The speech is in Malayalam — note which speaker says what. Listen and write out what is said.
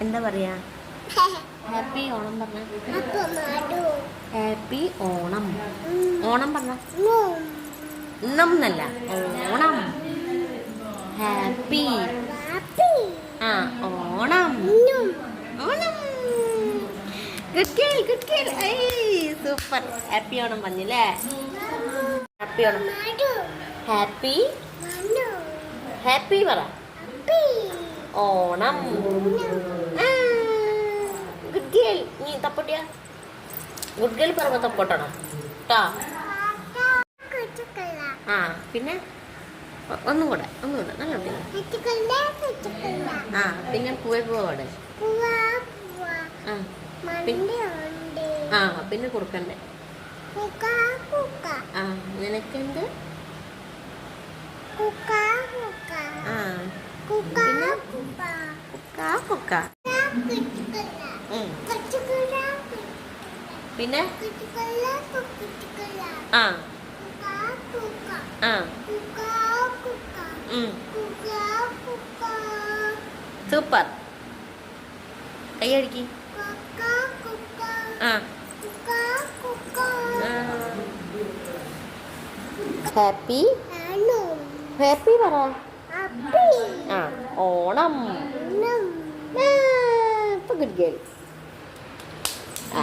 Speaker 1: എന്താ പറയാ? ഹാപ്പി ഓണം പറഞ്ഞ? ഹാപ്പി ഓണം. ഓണം പറഞ്ഞ? ഇന്നും എന്നല്ല ഓണം. ഹാപ്പി ആ Onam. Onam. Good girl good girl super happy Onam പറഞ്ഞില്ലേ? ഹാപ്പി ഓണം. ഹാപ്പി ഹാപ്പി പറ. ഓണം. ഗുഡ് ഗേൾ നീ തപ്പൊട്ടിയ? ഗുഡ് ഗേൾ പറയുമ്പോ തപ്പൊട്ടണം. ആ പിന്നെ? ഒന്നും കൂടെ ഒന്നും കൂടെ. നല്ല ആ പിന്നെ പൂവേ പോവാടെ ആ പിന്നെ കൊടുക്കണ്ടേ ആ നിനക്കുണ്ട് ആ. കുക്ക കുക്ക ഉം. പിന്നെ ആ ആ ഉം. സൂപ്പർ കൈയടിക്ക് ആ ഹാപ്പി ഹാപ്പി പറ ആ ഓണം. ഗുഡ് ഗേൾ ആ.